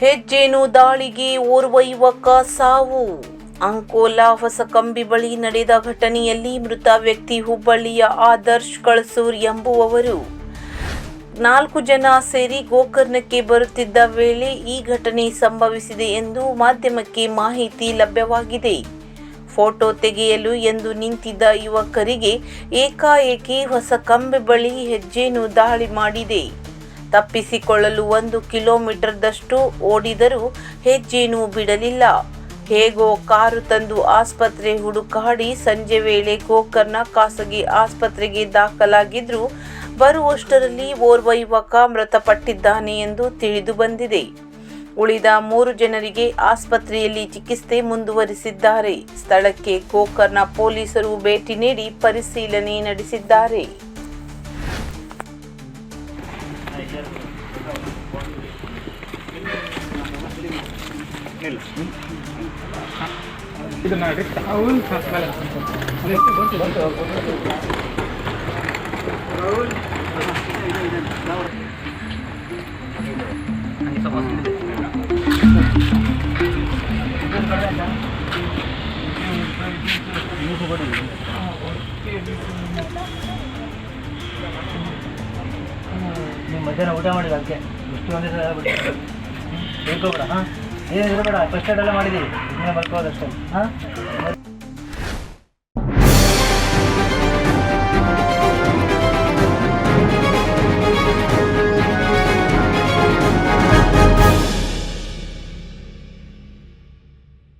ಹೆಜ್ಜೇನು ದಾಳಿಗೆ ಓರ್ವ ಯುವಕ ಸಾವು. ಅಂಕೋಲಾ ಹೊಸಕಂಬಿ ಬಳಿ ನಡೆದ ಘಟನೆಯಲ್ಲಿ ಮೃತ ವ್ಯಕ್ತಿ ಹುಬ್ಬಳ್ಳಿಯ ಆದರ್ಶ್ ಕಳಸೂರ್ ಎಂಬುವವರು. ನಾಲ್ಕು ಜನ ಸೇರಿ ಗೋಕರ್ಣಕ್ಕೆ ಬರುತ್ತಿದ್ದ ವೇಳೆ ಈ ಘಟನೆ ಸಂಭವಿಸಿದೆ ಎಂದು ಮಾಧ್ಯಮಕ್ಕೆ ಮಾಹಿತಿ ಲಭ್ಯವಾಗಿದೆ. ಫೋಟೋ ತೆಗೆಯಲು ಎಂದು ನಿಂತಿದ್ದ ಯುವಕರಿಗೆ ಏಕಾಏಕಿ ಹೊಸ ಕಂಬೆ ಬಳಿ ಹೆಜ್ಜೇನು ದಾಳಿ ಮಾಡಿದೆ. ತಪ್ಪಿಸಿಕೊಳ್ಳಲು ಒಂದು ಕಿಲೋಮೀಟರ್ದಷ್ಟು ಓಡಿದರೂ ಹೆಜ್ಜೇನೂ ಬಿಡಲಿಲ್ಲ. ಹೇಗೋ ಕಾರು ತಂದು ಆಸ್ಪತ್ರೆ ಹುಡುಕಾಡಿ ಸಂಜೆ ವೇಳೆ ಗೋಕರ್ನ ಖಾಸಗಿ ಆಸ್ಪತ್ರೆಗೆ ದಾಖಲಾಗಿದ್ರು ಬರುವಷ್ಟರಲ್ಲಿ ಓರ್ವ ಯುವಕ ಮೃತಪಟ್ಟಿದ್ದಾನೆ ಎಂದು ತಿಳಿದು ಬಂದಿದೆ. ಉಳಿದ ಮೂರು ಜನರಿಗೆ ಆಸ್ಪತ್ರೆಯಲ್ಲಿ ಚಿಕಿತ್ಸೆ ಮುಂದುವರಿಸಿದ್ದಾರೆ. ಸ್ಥಳಕ್ಕೆ ಗೋಕರ್ಣ ಪೊಲೀಸರು ಭೇಟಿ ನೀಡಿ ಪರಿಶೀಲನೆ ನಡೆಸಿದ್ದಾರೆ. ಇದು ಮಾಡಿ ನೀವು ಮಧ್ಯಾಹ್ನ ಊಟ ಮಾಡಿದ ಅದಕ್ಕೆ. ಎಷ್ಟು ಒಂದೇ ಸಲ ಬಿಟ್ಟು ತಿಳ್ಕೊಬೇಡ ಹಾಂ? ಏನು ಇರಬೇಡ ಫಸ್ಟ್ ಏಡ್ ಎಲ್ಲ ಮಾಡಿದ್ದೀವಿ. ಇನ್ನೇ ಬರ್ಕೋದಷ್ಟೇ. ಹಾಂ?